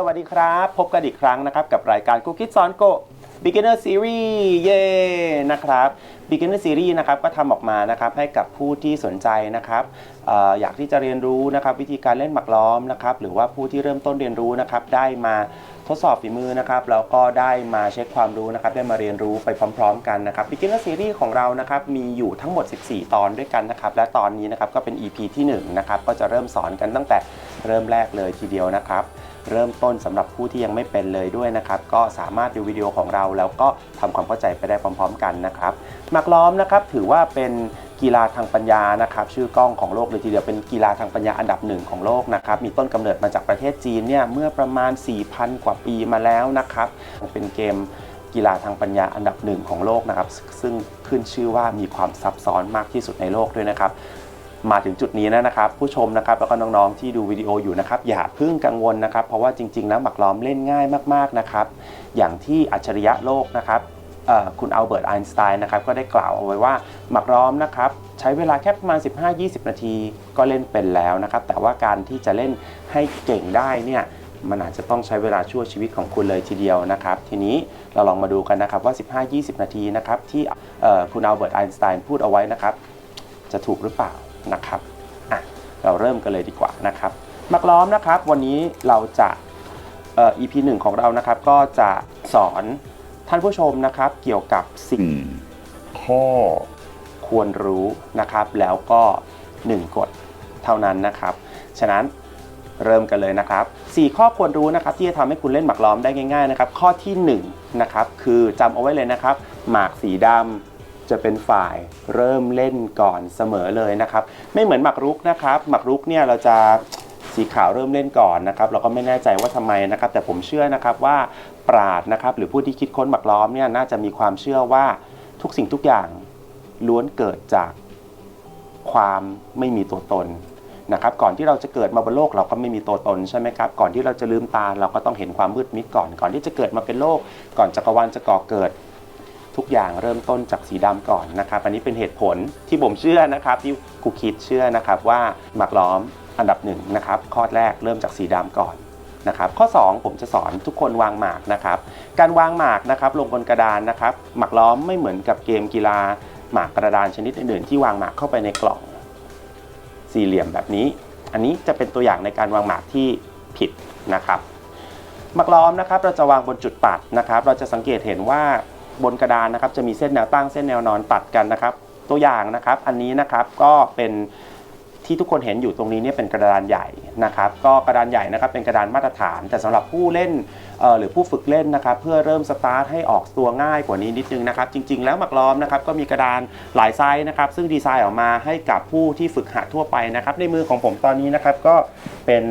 สวัสดีครับ พบกันอีกครั้งนะครับ กับรายการกูคิดสอนโก Beginner Series เย้นะครับ Beginner Series นะครับก็ทำออกมานะครับให้กับผู้ที่สนใจนะครับอออยากที่จะเรียนรู้นะครับวิธีการเล่นหมากล้อมนะครับหรือว่าผู้ที่เริ่มต้นเรียนรู้นะครับได้มา ทดสอบฝีมือนะครับแล้วก็ได้มาเช็คความรู้นะครับได้มาเรียนรู้ไปพร้อม ๆ กันนะครับ Beginner Series ของเรานะครับมีอยู่ทั้งหมด 14 ตอนด้วยกันนะครับและตอนนี้นะครับก็เป็น EP ที่1นะครับก็จะเริ่มสอนกันตั้งแต่เริ่มแรกเลยทีเดียวนะครับเริ่มต้นสำหรับผู้ที่ยังไม่เป็นเลยด้วยนะครับ ก็สามารถดูวิดีโอของเราแล้วก็ทำความเข้าใจไปได้พร้อม ๆ กันนะครับหมากล้อมนะครับถือว่าเป็น กีฬาทางปัญญานะครับชื่อกล้องของโลกเลยทีเดียวเป็นกีฬาทางปัญญาอันดับหนึ่งของโลกนะครับมีต้นกำเนิดมาจากประเทศจีนเนี่ยเมื่อประมาณ 4,000 กว่าปีมาแล้วนะครับเป็นเกมกีฬาทางปัญญาอันดับหนึ่งของโลกนะครับซึ่งขึ้นชื่อว่ามีความซับซ้อนมากที่สุดในโลกด้วยนะครับมาถึงจุดนี้นะครับ ผู้ชมนะครับแล้วก็น้องๆที่ดูวิดีโออยู่นะครับ อย่าเพิ่งกังวลนะครับ เพราะว่าจริง ๆ แล้วหมากล้อมเล่นง่ายมากๆนะครับ อย่างที่อัจฉริยะโลกนะครับ คุณอัลเบิร์ตไอน์สไตน์นะครับก็ได้กล่าวเอาไว้ว่าหมากล้อมนะครับใช้เวลาแค่ประมาณ 15-20 นาทีก็เล่นเป็นแล้วนะครับ แต่ว่าการที่จะเล่นให้เก่งได้เนี่ยมันอาจจะต้องใช้เวลาชั่วชีวิตของคุณเลยทีเดียวนะครับ ทีนี้เราลองมาดูกันนะครับว่า 15-20 นาทีนะครับที่คุณอัลเบิร์ตไอน์สไตน์พูดเอาไว้นะครับ จะถูกหรือเปล่านะครับอะเราเริ่มกันเลยดีกว่านะครับหมักล้อมนะครับ วันนี้เราจะเอ่อ EP 1ของเรานะครับก็จะสอน ท่านผู้ชมนะครับเกี่ยวกับสิ่งข้อควรรู้นะครับ แล้วก็ 1 กฎเท่านั้นนะครับ ฉะนั้นเริ่มกันเลยนะครับ 4 ข้อควรรู้นะครับที่จะทำให้คุณเล่นหมากล้อมได้ง่ายๆนะครับข้อที่1นะครับคือจำเอาไว้เลยนะครับ หมากสีดำจะเป็นฝ่ายเริ่มเล่นก่อนเสมอเลยนะครับ ไม่เหมือนหมากรุกนะครับ หมากรุกเนี่ยเราจะ สีขาวเริ่มเล่นก่อนนะครับเราก็ไม่แน่ใจว่าทำไมนะครับ แต่ผมเชื่อนะครับว่าปราดนะครับหรือผู้ที่คิดค้นหมากล้อมเนี่ยน่าจะมีความเชื่อว่าทุกสิ่งทุกอย่างล้วนเกิดจากความไม่มีตัวตนนะครับก่อนที่เราจะเกิดมาบนโลกเราก็ไม่มีตัวตนใช่ไหมครับก่อนที่เราจะลืมตาเราก็ต้องเห็นความมืดมิดก่อน ก่อนที่จะเกิดมาเป็นโลก ก่อนจักรวาลจะก่อเกิด ทุกอย่างเริ่มต้นจากสีดำก่อนนะครับ อันนี้เป็นเหตุผลที่ผมเชื่อนะครับที่ครูคิดเชื่อนะครับว่าหมากล้อม อันดับหนึ่งนะครับข้อแรกเริ่มจากสีดำก่อนนะครับข้อ 2 ผมจะสอนทุกคนวางหมากนะครับการวางหมากนะครับลงบนกระดานนะครับหมากล้อมไม่เหมือนกับเกมกีฬาหมากกระดานชนิดอื่นๆที่วางหมากเข้าไปในกล่องสี่เหลี่ยมแบบนี้ อันนี้จะเป็นตัวอย่างในการวางหมากที่ผิดนะครับหมากล้อมนะครับเราจะวางบนจุดตัดนะครับ เราจะสังเกตเห็นว่าบนกระดานนะครับจะมีเส้นแนวตั้งเส้นแนวนอนตัดกันนะครับ ตัวอย่างนะครับอันนี้นะครับก็เป็น ที่ทุกคนเห็นอยู่ตรงนี้เนี่ยเป็นกระดานใหญ่นะครับก็กระดานใหญ่นะครับเป็นกระดานมาตรฐาน แต่สำหรับผู้เล่นหรือผู้ฝึกเล่นนะครับเพื่อเริ่มสตาร์ทให้ออกตัวง่ายกว่านี้นิดนึงนะครับจริง ๆ แล้วหมากล้อมนะครับก็มีกระดานหลายไซส์นะครับซึ่งดีไซน์ออกมาให้กับผู้ที่ฝึกหัดทั่วไปนะครับในมือของผมตอนนี้นะครับก็เป็น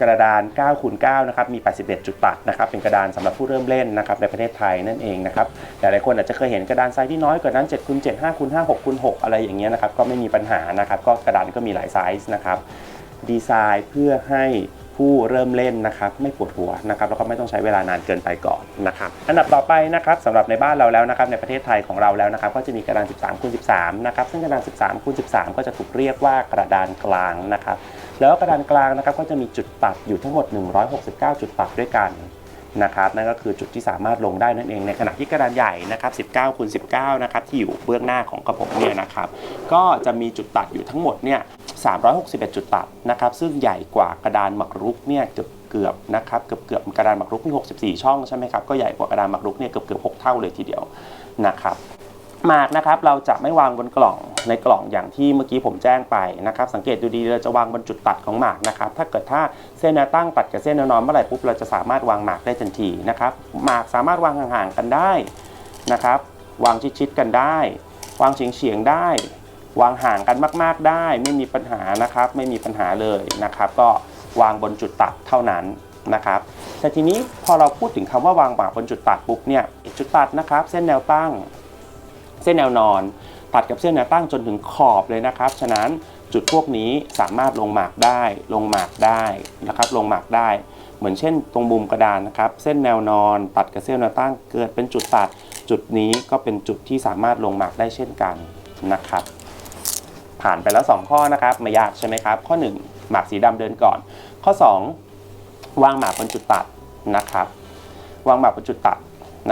กระดาน9คูณ9นะครับมี 81 จุดตัดนะครับเป็นกระดานสำหรับผู้เริ่มเล่นนะครับในประเทศไทยนั่นเองนะครับหลายๆคนอาจจะเคยเห็นกระดานไซส์ที่น้อยกว่านั้น7คูณ7 5คูณ5 6คูณ6อะไรอย่างเงี้ยนะครับก็ไม่มีปัญหานะครับก็กระดานก็มีหลายไซส์นะครับดีไซน์เพื่อให้ผู้เริ่มเล่นนะครับไม่ปวดหัวนะครับแล้วก็ไม่ต้องใช้เวลานานเกินไปก่อนนะครับอันดับต่อไปนะครับสำหรับในบ้านเราแล้วนะครับในประเทศไทยของเราแล้วนะครับก็จะมีกระดาน 13คูณ13นะครับซึ่งกระดาน 13คูณ13 ก็จะถูกเรียกว่ากระดานกลางนะครับ แล้วกระดานกลางนะครับก็จะมีจุดตัดอยู่ทั้งหมด 169 จุดตัดด้วยกันนะครับนั่นก็คือจุดที่สามารถลงได้นั่นเอง ในขณะที่กระดานใหญ่นะครับ 19คูณ19 นะครับ ที่อยู่เบื้องหน้าของกระผมเนี่ยนะครับ ก็จะมีจุดตัดอยู่ทั้งหมดเนี่ย 361 จุดตัดนะครับ ซึ่งใหญ่กว่ากระดานหมากรุกเนี่ยเกือบเกือบนะครับเกือบเกือบกระดานหมากรุกมี 64 ช่องใช่ไหมครับ ก็ใหญ่กว่ากระดานหมากรุกเนี่ยเกือบเกือบ 6 เท่าเลยทีเดียวนะครับ หมากนะครับเราจะไม่วางบนกล่องในกล่องอย่างที่เมื่อกี้ผมแจ้งไปนะครับ สังเกตดูดีเราจะวางบนจุดตัดของหมากนะครับถ้าเกิดถ้าเส้นแนวตั้งตัดกับเส้นแนวนอนเมื่อไหร่ปุ๊บเราจะสามารถวางหมากได้ทันทีนะครับหมากสามารถวางห่างๆกันได้นะครับ วางชิดๆกันได้ วางเฉียงๆได้ วางห่างกันมาก ๆได้ ไม่มีปัญหานะครับ ไม่มีปัญหาเลยนะครับ ก็วางบนจุดตัดเท่านั้นนะครับแต่ทีนี้พอเราพูดถึงคำว่าวางหมากบนจุดตัดปุ๊บเนี่ยจุดตัดนะครับ เส้นแนวตั้ง เส้นแนวนอน ตัดกับเส้นแนวตั้งจนถึงขอบเลยนะครับ ฉะนั้นจุดพวกนี้สามารถลงหมากได้ ลงหมากได้นะครับลงหมากได้ เหมือนเช่น ตรงมุมกระดานนะครับ เส้นแนวนอน ตัดกับเส้นแนวตั้งเกิดเป็นจุดตัด จุดนี้ก็เป็นจุดที่สามารถลงหมากได้เช่นกันนะครับ ผ่านไปแล้ว 2 ข้อนะครับไม่ยากใช่ไหมครับ ข้อ 1 หมากสีดำเดินก่อน ข้อ 2 วางหมากบนจุดตัดนะครับ วางหมากบนจุดตัด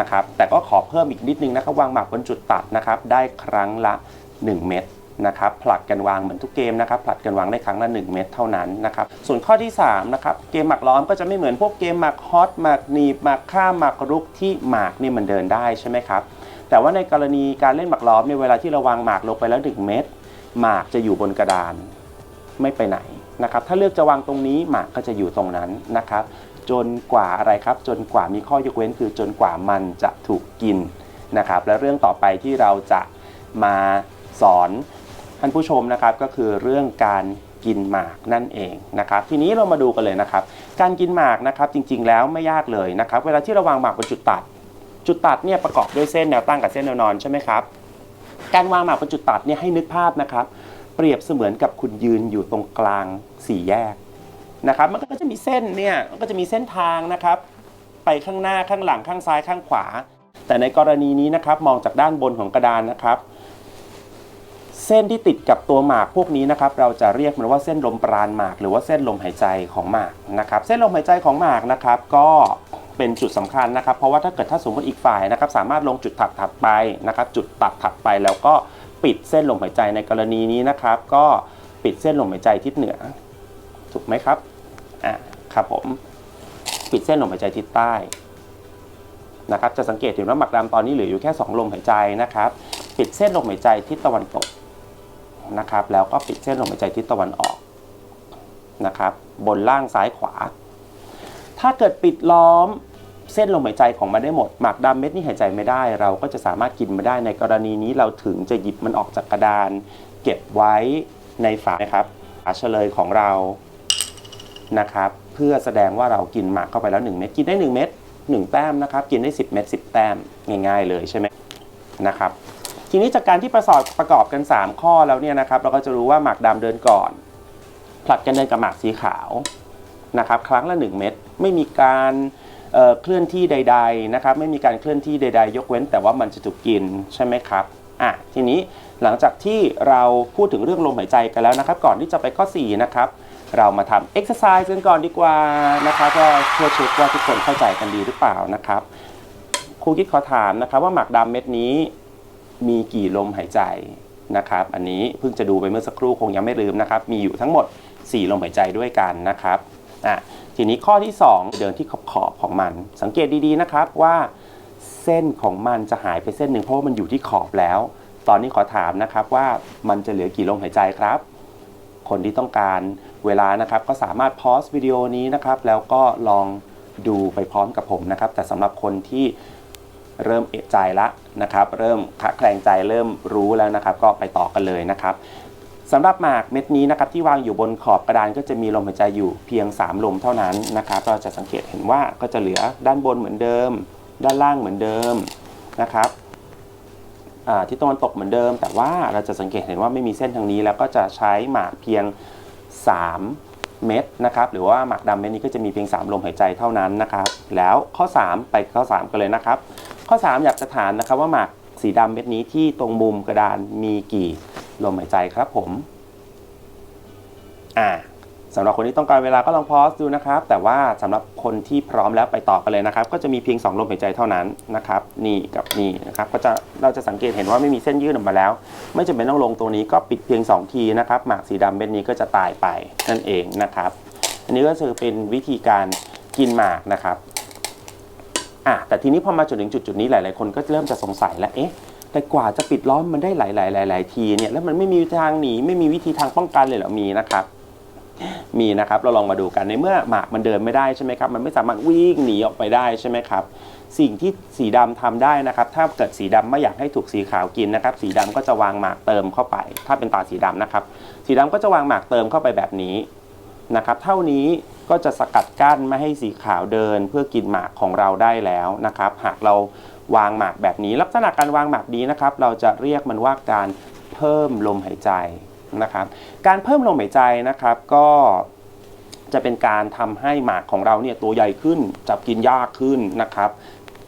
นะครับ แต่ก็ขอเพิ่มอีกนิดนึงนะครับวางหมากบนจุดตัดนะครับ ได้ครั้งละ 1 เม็ดนะครับผลัดกันวางเหมือนทุกเกมนะครับผลัดกันวางได้ครั้งละ 1 เม็ดเท่านั้นนะครับส่วนข้อที่3นะครับเกมหมากล้อมก็จะไม่เหมือนพวกเกมหมากฮอตหมากหนีบหมากข้ามหมากรุกที่หมากนี่มันเดินได้ใช่ไหมครับแต่ว่าในกรณีการเล่นหมากล้อมเนี่ยเวลาที่เราวางหมากลงไปแล้ว 1 เม็ดหมากจะอยู่บนกระดานไม่ไปไหนนะครับถ้าเลือกจะวางตรงนี้หมากก็จะอยู่ตรงนั้นนะครับ จนกว่าอะไรครับ จนกว่ามีข้อยกเว้นคือจนกว่ามันจะถูกกินนะครับ และเรื่องต่อไปที่เราจะมาสอนท่านผู้ชมนะครับก็คือเรื่องการกินหมากนั่นเองนะครับ ทีนี้เรามาดูกันเลยนะครับ การกินหมากนะครับจริงๆแล้วไม่ยากเลยนะครับ เวลาที่เราวางหมากบนจุดตัด จุดตัดเนี่ยประกอบด้วยเส้นแนวตั้งกับเส้นแนวนอนใช่ไหมครับการวางหมากบนจุดตัดเนี่ยให้นึกภาพนะครับ เปรียบเสมือนกับคุณยืนอยู่ตรงกลางสี่แยก นะครับมันก็จะมีเส้นเนี่ยมันก็จะมีเส้นทางนะครับ ไปข้างหน้าข้างหลังข้างซ้ายข้างขวา แต่ในกรณีนี้นะครับมองจากด้านบนของกระดานนะครับ เส้นที่ติดกับตัวหมากพวกนี้นะครับ เราจะเรียกมันว่าเส้นลมปราณหมาก หรือว่าเส้นลมหายใจของหมากนะครับ เส้นลมหายใจของหมากนะครับ ก็เป็นจุดสำคัญนะครับ เพราะว่าถ้าเกิดถ้าสมมติอีกฝ่ายนะครับ สามารถลงจุดถัดถัดไปนะครับ จุดตัดถัดไปแล้วก็ปิดเส้นลมหายใจในกรณีนี้นะครับ ก็ปิดเส้นลมหายใจทิศเหนือถูกไหมครับ ครับผมปิดเส้นลมหายใจทิศใต้นะครับจะสังเกตเห็นว่าหมากดำตอนนี้เหลืออยู่แค่ 2 ลมหายใจนะครับ ปิดเส้นลมหายใจทิศตะวันตกนะครับ แล้วก็ปิดเส้นลมหายใจทิศตะวันออกนะครับ บนล่างซ้ายขวา ถ้าเกิดปิดล้อมเส้นลมหายใจของมันได้หมดหมากดำเม็ดนี้หายใจไม่ได้ เราก็จะสามารถกินมาได้ในกรณีนี้เราถึงจะหยิบมันออกจากกระดาน เก็บไว้ในฝานะครับฝาเฉลยของเรานะครับ เพื่อแสดงว่าเรากินหมากเข้าไปแล้ว 1 เม็ดกินได้ 1 เม็ด1 แต้มนะครับ กินได้ 10 เม็ด10 แต้มง่าย ๆ เลยใช่ไหมนะครับทีนี้จากการที่ประสอบประกอบกัน 3 ข้อแล้วเนี่ยนะครับเราก็จะรู้ว่าหมากดำเดินก่อน ผลัดกันเดินกับหมากสีขาวนะครับครั้งละ 1 เม็ดไม่มีการเเคลื่อนที่ใด ๆนะครับ ไม่มีการเคลื่อนที่ใด ๆ ยกเว้น แต่ว่ามันจะถูกกินใช่ไหมครับอะทีนี้หลังจากที่เราพูดถึงเรื่องลมหายใจกันแล้วนะครับ ก่อนที่จะไปข้อ4นะครับ เรามาทำเอ็กซ์ไซส์กันก่อนดีกว่านะครับก็เพื่อเช็คว่าทุกคนเข้าใจกันดีหรือเปล่านะครับครูคิดขอถามนะครับว่าหมากดำเม็ดนี้มีกี่ลมหายใจนะครับ อันนี้เพิ่งจะดูไปเมื่อสักครู่คงยังไม่ลืมนะครับ มีอยู่ทั้งหมด 4 ลมหายใจด้วยกันนะครับอะทีนี้ข้อที่ 2 เดินที่ขอบขอบของมัน สังเกตดีๆนะครับว่าเส้นของมันจะหายไปเส้นหนึ่งเพราะว่ามันอยู่ที่ขอบแล้ว ตอนนี้ขอถามนะครับว่ามันจะเหลือกี่ลมหายใจครับ คนที่ต้องการเวลานะครับ ก็สามารถพอสวิดีโอนี้นะครับ แล้วก็ลองดูไปพร้อมกับผมนะครับ แต่สำหรับคนที่เริ่มเอะใจละนะครับ เริ่มคะแคลงใจเริ่มรู้แล้วนะครับ ก็ไปต่อกันเลยนะครับสำหรับหมากเม็ดนี้นะครับที่วางอยู่บนขอบกระดานก็จะมีลมหายใจอยู่เพียง 3 ลมเท่านั้นนะครับ เราจะสังเกตเห็นว่าก็จะเหลือด้านบนเหมือนเดิม ด้านล่างเหมือนเดิมนะครับ ที่ตะวันตกเหมือนเดิม แต่ว่าเราจะสังเกตเห็นว่าไม่มีเส้นทางนี้ แล้วก็จะใช้หมากเพียง 3 เม็ดนะครับหรือว่าหมากดำเม็ดนี้ก็จะมีเพียง 3 ลมหายใจเท่านั้นนะครับแล้วข้อ 3 ไปข้อ 3 กันเลยนะครับ ข้อ 3 อยากจะถามนะครับว่าหมากสีดำเม็ดนี้ที่ตรงมุมกระดานมีกี่ลมหายใจครับผมอ่า สำหรับคนที่ต้องการเวลาก็ลองพอสดูนะครับ แต่ว่าสำหรับคนที่พร้อมแล้วไปต่อกันเลยนะครับ ก็จะมีเพียง 2 ลมหายใจเท่านั้นนะครับ นี่กับนี่นะครับ ก็จะเราจะสังเกตเห็นว่าไม่มีเส้นยืดออกมาแล้ว ไม่จำเป็นต้องลงตัวนี้ก็ปิดเพียง 2 ทีนะครับ หมากสีดำเม็ดนี้ก็จะตายไปนั่นเองนะครับ อันนี้ก็คือเป็นวิธีการกินหมากนะครับอะแต่ทีนี้พอมาจนถึงจุดจุดๆนี้หลาย ๆ คนก็เริ่มจะสงสัยแล้วเอ๊ะแต่กว่าจะปิดล้อมมันได้หลายๆหลายๆทีเนี่ยแล้วมันไม่มีทางหนีไม่มีวิธีทางป้องกันเลยเหรอมีนะครับ มีนะครับ เราลองมาดูกันในเมื่อหมากมันเดินไม่ได้ใช่ไหมครับ มันไม่สามารถวิ่งหนีออกไปได้ใช่ไหมครับ สิ่งที่สีดำทำได้นะครับ ถ้าเกิดสีดำไม่อยากให้ถูกสีขาวกินนะครับ สีดำก็จะวางหมากเติมเข้าไป ถ้าเป็นตาสีดำนะครับ สีดำก็จะวางหมากเติมเข้าไปแบบนี้นะครับ เท่านี้ก็จะสกัดกั้นไม่ให้สีขาวเดินเพื่อกินหมากของเราได้แล้วนะครับ หากเราวางหมากแบบนี้ ลักษณะการวางหมากนี้นะครับ เราจะเรียกมันว่าการเพิ่มลมหายใจ นะครับการเพิ่มลมหายใจนะครับก็จะเป็นการทำให้หมากของเราเนี่ยตัวใหญ่ขึ้นจับกินยากขึ้นนะครับ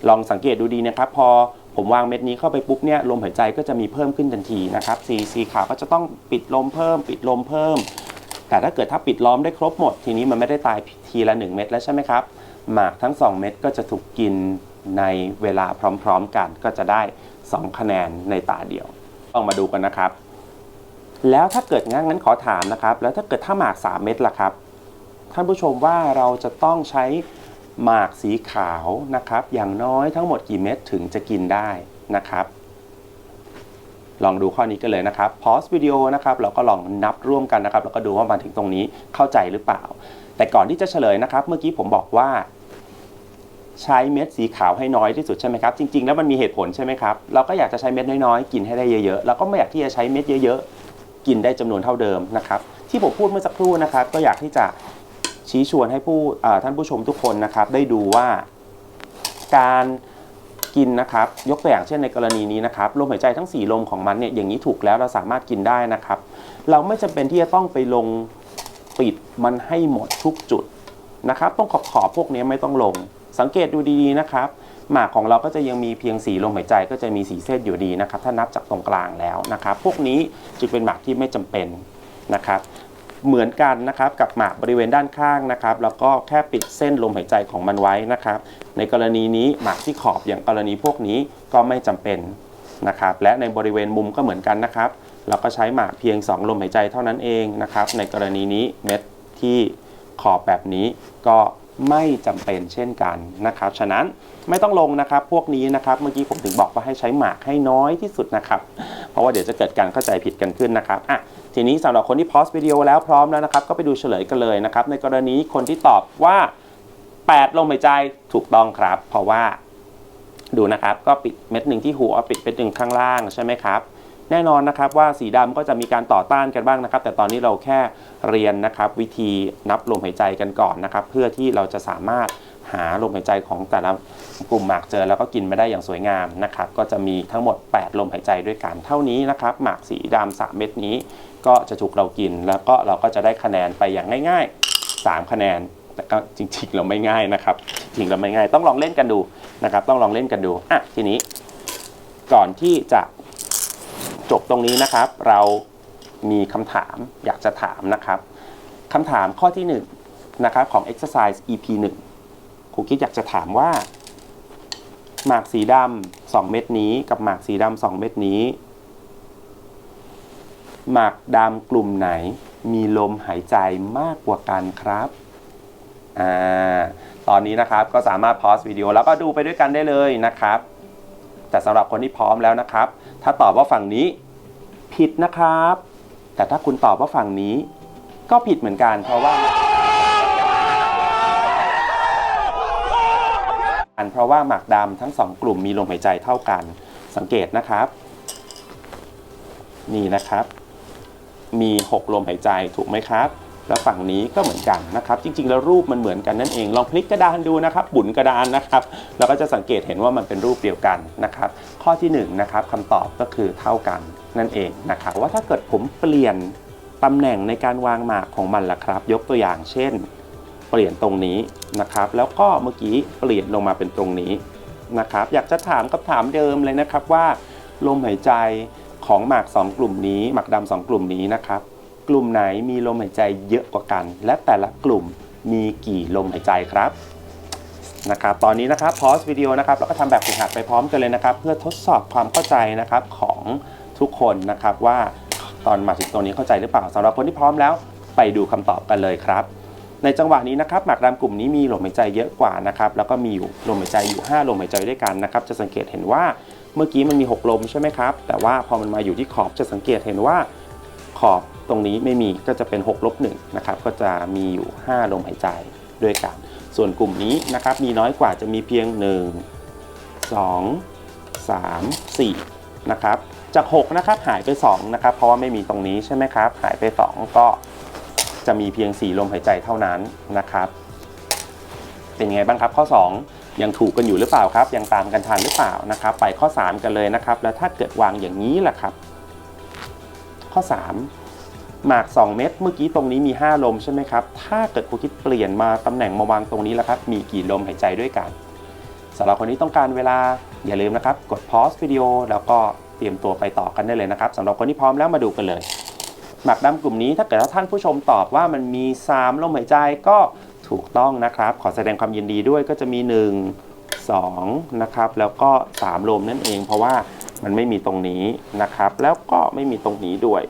ลองสังเกตดูดีนะครับ พอผมวางเม็ดนี้เข้าไปปุ๊บเนี่ยลมหายใจก็จะมีเพิ่มขึ้นทันทีนะครับสีสีขาวก็จะต้องปิดลมเพิ่ม ปิดลมเพิ่ม แต่ถ้าเกิดถ้าปิดล้อมได้ครบหมด ทีนี้มันไม่ได้ตายทีละ 1 เม็ดแล้วใช่ไหมครับหมากทั้ง 2 เม็ดก็จะถูกกินในเวลาพร้อม ๆ กันก็จะได้ 2 คะแนนในตาเดียว ต้องมาดูกันนะครับ แล้วถ้าเกิดงั้นงั้นขอถามนะครับ แล้วถ้าเกิดถ้าหมาก 3 เม็ดล่ะครับ ท่านผู้ชมว่าเราจะต้องใช้หมากสีขาวนะครับ อย่างน้อยทั้งหมดกี่เม็ดถึงจะกินได้นะครับ ลองดูข้อนี้กันเลยนะครับพอสวิดีโอนะครับเราก็ลองนับร่วมกันนะครับ แล้วก็ดูว่ามาถึงตรงนี้เข้าใจหรือเปล่า แต่ก่อนที่จะเฉลยนะครับ เมื่อกี้ผมบอกว่า ใช้เม็ดสีขาวให้น้อยที่สุดใช่ไหมครับ จริง ๆ แล้วมันมีเหตุผลใช่ไหมครับ เราก็อยากจะใช้เม็ดน้อยๆ กินให้ได้เยอะๆแล้วก็ไม่อยากที่จะใช้เม็ดเยอะๆ กินได้จำนวนเท่าเดิมนะครับที่ผมพูดเมื่อสักครู่นะครับ ก็อยากที่จะชี้ชวนให้ผู้ท่านผู้ชมทุกคนนะครับ ได้ดูว่าการกินนะครับ ยกตัวอย่างเช่นในกรณีนี้นะครับลมหายใจทั้ง 4 ลมของมันเนี่ยอย่างนี้ถูกแล้วเราสามารถกินได้นะครับ เราไม่จำเป็นที่จะต้องไปลงปิดมันให้หมดทุกจุดนะครับ ต้องขอบขอบๆพวกนี้ไม่ต้องลง สังเกตดูดีๆนะครับ หมากของเราก็จะยังมีเพียงสีลมหายใจก็จะมีสีเส้นอยู่ดีนะครับถ้านับจากตรงกลางแล้วนะครับ พวกนี้จึงเป็นหมากที่ไม่จำเป็นนะครับเหมือนกันนะครับกับหมากบริเวณด้านข้างนะครับ แล้วก็แค่ปิดเส้นลมหายใจของมันไว้นะครับ ในกรณีนี้หมากที่ขอบอย่างกรณีพวกนี้ก็ไม่จำเป็นนะครับ และในบริเวณมุมก็เหมือนกันนะครับ เราก็ใช้หมากเพียง 2 ลมหายใจเท่านั้นเองนะครับ ในกรณีนี้เม็ดที่ขอบแบบนี้ก็ ไม่จำเป็นเช่นกันนะครับ ฉะนั้นไม่ต้องลงนะครับ พวกนี้นะครับ เมื่อกี้ผมถึงบอกว่าให้ใช้หมากให้น้อยที่สุดนะครับ เพราะว่าเดี๋ยวจะเกิดการเข้าใจผิดกันขึ้นนะครับอะทีนี้สำหรับคนที่พอสวิดีโอแล้วพร้อมแล้วนะครับ ก็ไปดูเฉลยกันเลยนะครับ ในกรณีคนที่ตอบว่า 8 ลมหายใจถูกต้องครับ เพราะว่าดูนะครับ ก็ปิดเม็ดหนึ่งที่หัวปิดเม็ดหนึ่งข้างล่างใช่ไหมครับ แน่นอนนะครับว่าสีดำก็จะมีการต่อต้านกันบ้างนะครับ แต่ตอนนี้เราแค่เรียนนะครับวิธีนับลมหายใจกันก่อนนะครับ เพื่อที่เราจะสามารถหาลมหายใจของแต่ละกลุ่มหมากเจอแล้วก็กินไม่ได้อย่างสวยงามนะครับ ก็จะมีทั้งหมด 8 ลมหายใจด้วยกันเท่านี้นะครับ หมากสีดำสามเม็ดนี้ ก็จะถูกเรากินแล้วก็เราก็จะได้คะแนนไปอย่างง่าย ๆ 3 คะแนนแต่ก็จริงๆเราไม่ง่ายนะครับจริงๆเราไม่ง่ายต้องลองเล่นกันดูนะครับ ต้องลองเล่นกันดูอะทีนี้ ก่อนที่จะ จบตรงนี้นะครับ เรามีคำถามอยากจะถามนะครับคำถามข้อที่1นงนะครับของ exercise EP 1ครูคิดอยากจะถามว่า หมากสีดำสองเม็ดนี้กับหมากสีดำสองเม็ดนี้ หมากดำกลุ่มไหนมีลมหายใจมากกว่ากันครับอ่าตอนนี้นะครับก็สามารถพอสวิดีโอแล้วก็ดูไปด้วยกันได้เลยนะครับ แต่สำหรับคนที่พร้อมแล้วนะครับ ถ้าตอบว่าฝั่งนี้ผิดนะครับ แต่ถ้าคุณตอบว่าฝั่งนี้ ก็ผิดเหมือนกันเพราะว่าอันเพราะว่าหมากดำทั้งสองกลุ่มมีลมหายใจเท่ากัน สังเกตนะครับ นี่นะครับ มี 6 ลมหายใจถูกไหมครับ แล้วฝั่งนี้ก็เหมือนกันนะครับ จริง ๆ แล้วรูปมันเหมือนกันนั่นเอง ลองพลิกกระดานดูนะครับบุนกระดานนะครับเราก็จะสังเกตเห็นว่ามันเป็นรูปเดียวกันนะครับ ข้อที่1นงนะครับคำตอบก็คือเท่ากันนั่นเองนะครับว่าถ้าเกิดผมเปลี่ยนตำแหน่งในการวางหมากของมันล่ะครับ ยกตัวอย่างเช่น เปลี่ยนตรงนี้นะครับ แล้วก็เมื่อกี้เปลี่ยนลงมาเป็นตรงนี้นะครับ อยากจะถามคำถามเดิมเลยนะครับว่า ลมหายใจของหมาก 2 กลุ่มนี้หมากดำสองกลุ่มนี้นะครับ กลุ่มไหนมีลมหายใจเยอะกว่ากัน และแต่ละกลุ่มมีกี่ลมหายใจครับนะครับตอนนี้นะครับพอสวิดีโอนะครับแล้วก็ทำแบบฝึกหัดไปพร้อมกันเลยนะครับ เพื่อทดสอบความเข้าใจนะครับของทุกคนนะครับว่าตอนมาถึงตรงนี้เข้าใจหรือเปล่าสำหรับคนที่พร้อมแล้วไปดูคำตอบกันเลยครับ ในจังหวะนี้นะครับหมากดำกลุ่มนี้มีลมหายใจเยอะกว่านะครับแล้วก็มีอยู่ลมหายใจอยู่ 5 ลมหายใจด้วยกันนะครับจะสังเกตเห็นว่าเมื่อกี้มันมี 6 ลมใช่ไหมครับ แต่ว่าพอมันมาอยู่ที่ขอบจะสังเกตเห็นว่า ขอบตรงนี้ไม่มีก็จะเป็น6ลบ1นะครับก็จะมีอยู่ 5 ลมหายใจด้วยกัน ส่วนกลุ่มนี้นะครับมีน้อยกว่าจะมีเพียง 1 2 3 4นะครับจาก 6 นะครับหายไป2นะครับเพราะว่าไม่มีตรงนี้ใช่ไหมครับ หายไป 2 ก็จะมีเพียง 4 ลมหายใจเท่านั้นนะครับ เป็นไงบ้างครับข้อ 2 ยังถูกกันอยู่หรือเปล่าครับ ยังตามกันทันหรือเปล่านะครับ ไปข้อ 3 กันเลยนะครับ แล้วถ้าเกิดวางอย่างนี้ล่ะครับ ข้อ 3 หมาก 2 เม็ดเมื่อกี้ตรงนี้มี 5 ลมใช่ไหมครับ ถ้าเกิดครูคิดเปลี่ยนมาตำแหน่งมาวางตรงนี้แล้วครับ มีกี่ลมหายใจด้วยกันสำหรับคนที่ต้องการเวลาอย่าลืมนะครับ กดพอสวิดีโอแล้วก็เตรียมตัวไปต่อกันได้เลยนะครับสำหรับคนที่พร้อมแล้วมาดูกันเลย หมากดำกลุ่มนี้ถ้าเกิดท่านผู้ชมตอบว่ามันมี 3 ลมหายใจก็ถูกต้องนะครับ ขอแสดงความยินดีด้วยก็จะมี 1 2 นะครับ แล้วก็ 3 ลมนั่นเอง เพราะว่า มันไม่มีตรงนี้นะครับ แล้วก็ไม่มีตรงนี้ด้วย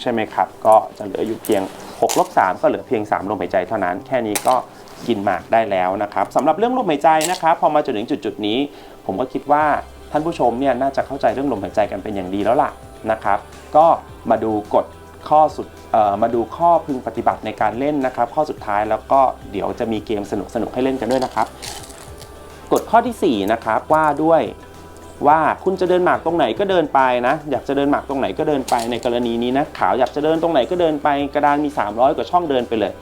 ใช่ไหมครับ ก็จะเหลืออยู่เพียง6ลบ3ก็เหลือเพียง 3 ลมหายใจเท่านั้น แค่นี้ก็กินหมากได้แล้วนะครับสำหรับเรื่องลมหายใจนะครับ พอมาจนถึงจุดๆนี้ ผมก็คิดว่าท่านผู้ชมเนี่ยน่าจะเข้าใจเรื่องลมหายใจกันเป็นอย่างดีแล้วล่ะนะครับ ก็มาดูกฎข้อสุดมาดูข้อพึงปฏิบัติในการเล่นนะครับ ข้อสุดท้ายแล้วก็เดี๋ยวจะมีเกมสนุกๆให้เล่นกันด้วยนะครับกฎข้อทีสี่4นะครับว่าด้วย ว่าคุณจะเดินหมากตรงไหนก็เดินไปนะ อยากจะเดินหมากตรงไหนก็เดินไปในกรณีนี้นะขาวอยากจะเดินตรงไหนก็เดินไปกระดานมี 300 กว่าช่องเดินไปเลย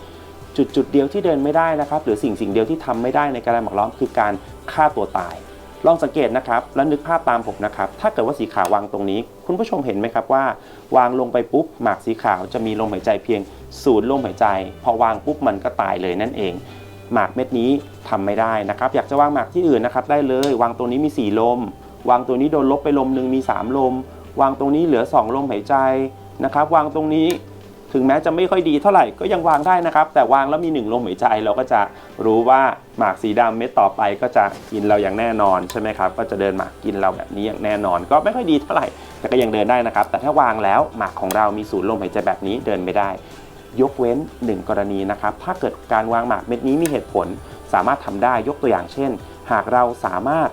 จุดจุดเดียวที่เดินไม่ได้นะครับ หรือสิ่งสิ่งเดียวที่ทำไม่ได้ในกระดานหมากล้อมคือการฆ่าตัวตาย ลองสังเกตนะครับ แล้วนึกภาพตามผมนะครับ ถ้าเกิดว่าสีขาววางตรงนี้ คุณผู้ชมเห็นไหมครับว่า วางลงไปปุ๊บหมากสีขาวจะมีลมหายใจเพียงศูนย์ลมหายใจ พอวางปุ๊บมันก็ตายเลยนั่นเองหมากเม็ดนี้ทำไม่ได้นะครับ อยากจะวางหมากที่อื่นนะครับได้เลยวางตรงนี้มี 4 ลม วางตัวนี้โดนลบไปลมหนึ่งมี 3 ลม วางตรงนี้เหลือ 2 ลมหายใจนะครับ วางตรงนี้ถึงแม้จะไม่ค่อยดีเท่าไหร่ก็ยังวางได้นะครับ แต่วางแล้วมี 1 ลมหายใจเราก็จะรู้ว่าหมากสีดำเม็ดต่อไปก็จะกินเราอย่างแน่นอนใช่ไหมครับก็จะเดินหมากกินเราแบบนี้อย่างแน่นอน ก็ไม่ค่อยดีเท่าไหร่แต่ก็ยังเดินได้นะครับ แต่ถ้าวางแล้วหมากของเรามีศูนย์ลมหายใจแบบนี้เดินไม่ได้ ยกเว้น 1 กรณีนะครับ ถ้าเกิดการวางหมากเม็ดนี้มีเหตุผลสามารถทำได้ยกตัวอย่างเช่น หากเราสามารถ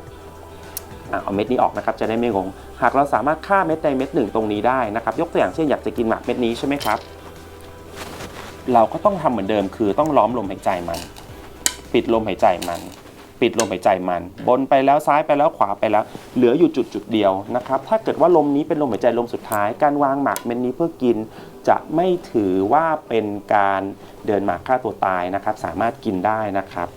เอาเม็ดนี้ออกนะครับจะได้ไม่งง หากเราสามารถฆ่าเม็ดใดเม็ดหนึ่งตรงนี้ได้นะครับยกตัวอย่างเช่นอยากจะกินหมากเม็ดนี้ใช่ไหมครับ เราก็ต้องทำเหมือนเดิมคือต้องล้อมลมหายใจมัน ปิดลมหายใจมัน ปิดลมหายใจมัน บนไปแล้วซ้ายไปแล้วขวาไปแล้ว เหลืออยู่จุดจุดเดียวนะครับถ้าเกิดว่าลมนี้เป็นลมหายใจลมสุดท้าย การวางหมากเม็ดนี้เพื่อกิน จะไม่ถือว่าเป็นการเดินหมากฆ่าตัวตายนะครับ สามารถกินได้นะครับ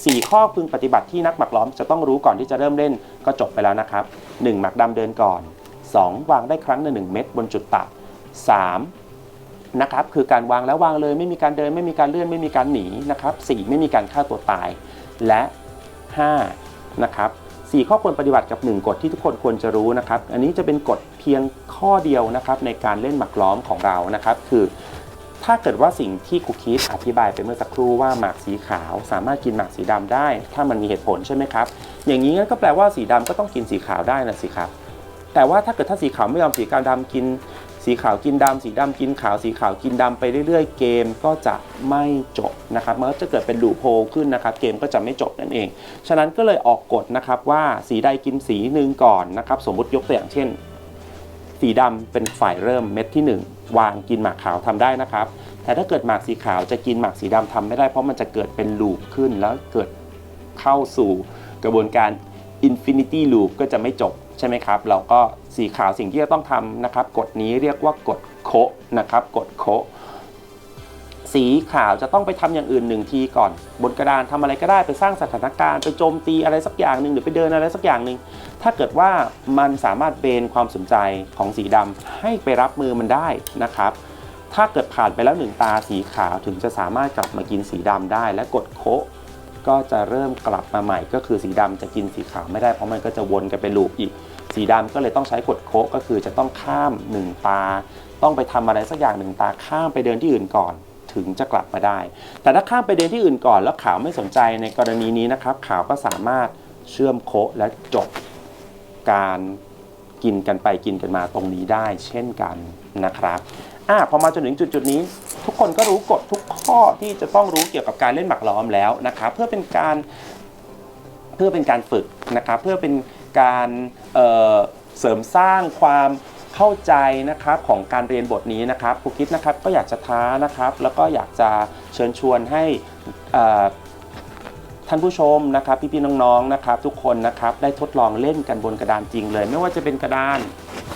4 ข้อพึงปฏิบัติที่นักหมากล้อมจะต้องรู้ก่อนที่จะเริ่มเล่นก็จบไปแล้วนะครับ 1. หมากดำเดินก่อน 2. วางได้ครั้งละหนึ่งเม็ดบนจุดตัด 3. นะครับคือการวางแล้ววางเลยไม่มีการเดินไม่มีการเลื่อนไม่มีการหนีนะครับ 4. ไม่มีการฆ่าตัวตาย และ 5. นะครับ4ข้อควรปฏิบัติกับ 1 กฎที่ทุกคนควรจะรู้นะครับ อันนี้จะเป็นกฎเพียงข้อเดียวนะครับในการเล่นหมากล้อมของเรานะครับ คือ ถ้าเกิดว่าสิ่งที่ครูคิดอธิบายไปเมื่อสักครู่ว่าหมากสีขาว สามารถกินหมากสีดำได้ ถ้ามันมีเหตุผลใช่ไหมครับ อย่างนี้งั้นก็แปลว่าสีดำก็ต้องกินสีขาวได้นะสิครับ แต่ว่าถ้าเกิดถ้าสีขาวไม่ยอมสีขาวดำกิน สีขาวกินดำสีดำกินขาว สีขาวกินดำไปเรื่อยๆ เกมก็จะไม่จบนะครับมันก็จะเกิดเป็นลูโฮลขึ้นนะครับ เกมก็จะไม่จบนั่นเอง ฉะนั้นก็เลยออกกฎนะครับว่าสีใดกินสีหนึ่งก่อนนะครับ สมมติยกตัวอย่างเช่น สีดำเป็นฝ่ายเริ่มเม็ดที่ 1 วางกินหมากขาวทำได้นะครับ แต่ถ้าเกิดหมากสีขาวจะกินหมากสีดำทำไม่ได้เพราะมันจะเกิดเป็นลูปขึ้นแล้วเกิดเข้าสู่กระบวนการ Infinity Loop ก็จะไม่จบใช่ไหมครับ เราก็สีขาวสิ่งที่จะต้องทำนะครับ กฎนี้เรียกว่ากฎโคะนะครับ กฎโค สีขาวจะต้องไปทำอย่างอื่นหนึ่งทีก่อน บนกระดานทำอะไรก็ได้ไปสร้างสถานการณ์ไปโจมตีอะไรสักอย่างหนึ่งหรือไปเดินอะไรสักอย่างหนึ่งถ้าเกิดว่ามันสามารถเบนความสนใจของสีดำให้ไปรับมือมันได้นะครับถ้าเกิดผ่านไปแล้วหนึ่งตาสีขาวถึงจะสามารถกลับมากินสีดำได้ และกดโคก็จะเริ่มกลับมาใหม่ก็คือสีดำจะกินสีขาวไม่ได้เพราะมันก็จะวนกันเป็นลูปอีก สีดำก็เลยต้องใช้กดโคก็คือจะต้องข้ามหนึ่งตา ต้องไปทำอะไรสักอย่างหนึ่งตาข้ามไปเดินที่อื่นก่อน ถึงจะกลับมาได้ แต่ถ้าข้ามไปเดินที่อื่นก่อนแล้วข่าวไม่สนใจในกรณีนี้นะครับข่าวก็สามารถเชื่อมโคและจบการกินกันไปกินกันมาตรงนี้ได้ เช่นกันนะครับอะพอมาจนถึงจุดจุดๆนี้ ทุกคนก็รู้กฎทุกข้อที่จะต้องรู้เกี่ยวกับการเล่นหมากล้อมแล้วนะครับเพื่อเป็นการเพื่อเป็นการฝึกนะครับเพื่อเป็นการเเสริมสร้างความ เข้าใจนะครับของการเรียนบทนี้นะครับครูคิดนะครับก็อยากจะท้านะครับ แล้วก็อยากจะเชิญชวนให้ท่านผู้ชมนะครับพี่ๆน้องๆนะครับ ทุกคนนะครับได้ทดลองเล่นกันบนกระดานจริงเลย ไม่ว่าจะเป็นกระดาน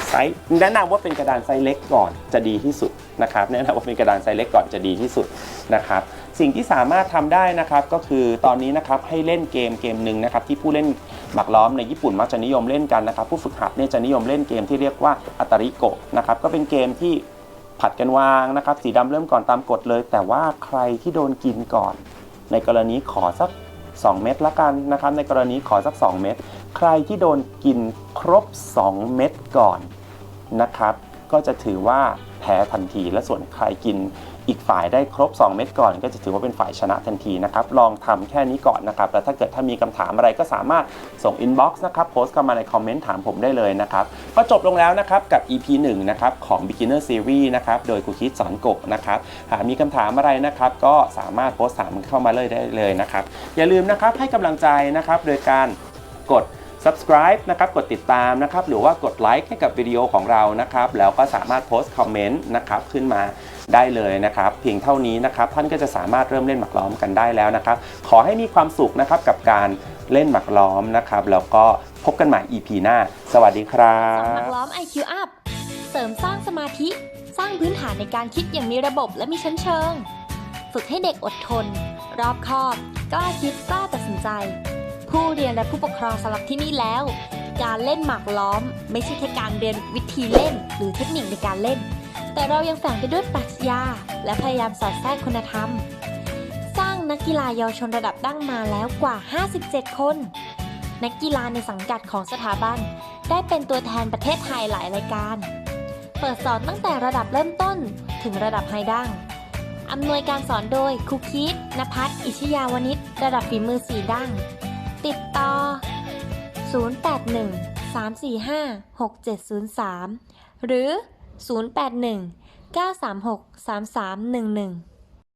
ไซส์แนะนำว่าเป็นกระดานไซส์เล็กก่อนจะดีที่สุดนะครับแนะนำว่าเป็นกระดานไซส์เล็กก่อนจะดีที่สุดนะครับ สิ่งที่สามารถทำได้นะครับก็คือตอนนี้นะครับให้เล่นเกมเกมหนึ่งนะครับที่ผู้เล่น หมากล้อมในญี่ปุ่นมักจะนิยมเล่นกันนะครับผู้ฝึกหัดเนี่ยจะนิยมเล่นเกมที่เรียกว่าอัตริโกะนะครับก็เป็นเกมที่ผัดกันวางนะครับสีดำเริ่มก่อนตามกฎเลย แต่ว่าใครที่โดนกินก่อน ในกรณีขอสัก 2 เม็ดละกันนะครับในกรณีขอสัก 2 เม็ดใครที่โดนกินครบ 2 เม็ดก่อนนะครับ ก็จะถือว่าแพพ้ทันทีและส่วนใครกิน อีกฝ่ายได้ครบ 2 เม็ดก่อน ก็จะถือว่าเป็นฝ่ายชนะทันทีนะครับ ลองทำแค่นี้ก่อนนะครับ แล้วถ้าเกิดถ้ามีคำถามอะไรก็สามารถส่งอินบ็อกซ์นะครับ โพสต์เข้ามาในคอมเมนต์ถามผมได้เลยนะครับ ก็จบลงแล้วนะครับ กับ EP 1 นะครับ ของ Beginner Series นะครับ โดยครูคิดสอนกะนะครับ หากมีคำถามอะไรนะครับ ก็สามารถโพสต์ถามเข้ามาเลยได้เลยนะครับ อย่าลืมนะครับให้กำลังใจนะครับ โดยการกด subscribe นะครับ กดติดตามนะครับ หรือว่ากดไลค์ให้กับวิดีโอของเรานะครับ แล้วก็สามารถโพสต์คอมเมนต์นะครับขึ้นมา ได้เลยนะครับ เพียงเท่านี้นะครับท่านก็จะสามารถเริ่มเล่นหมากล้อมกันได้แล้วนะครับ ขอให้มีความสุขนะครับกับการเล่นหมากล้อมนะครับแล้วก็พบกันใหม่ EP หน้า สวัสดีครัสอนหมากล้อม IQ Up เสริมสร้างสมาธิ สร้างพื้นฐานในการคิดอย่างมีระบบและมีชั้นเชิง ฝึกให้เด็กอดทน รอบคอบกล้าคิดกล้าตัดสินใจ ผู้เรียนและผู้ปกครองสำหรับที่นี่แล้ว การเล่นหมากล้อม ไม่ใช่แค่การเรียนวิธีเล่น หรือเทคนิคในการเล่น แต่เรายังแฝงไปด้วยปรัชญาและพยายามสอดแทรกคุณธรรม สร้างนักกีฬาเยาวชนระดับดั้งมาแล้วกว่า 57 คน นักกีฬาในสังกัดของสถาบัน ได้เป็นตัวแทนประเทศไทยหลายรายการ เปิดสอนตั้งแต่ระดับเริ่มต้นถึงระดับไฮดังอำนวยการสอนโดยครูคิดนภัสอิชยาวนิชระดับฝีมือสีดั้ง ติดต่อ 081 345 6703 หรือ 081 936 3311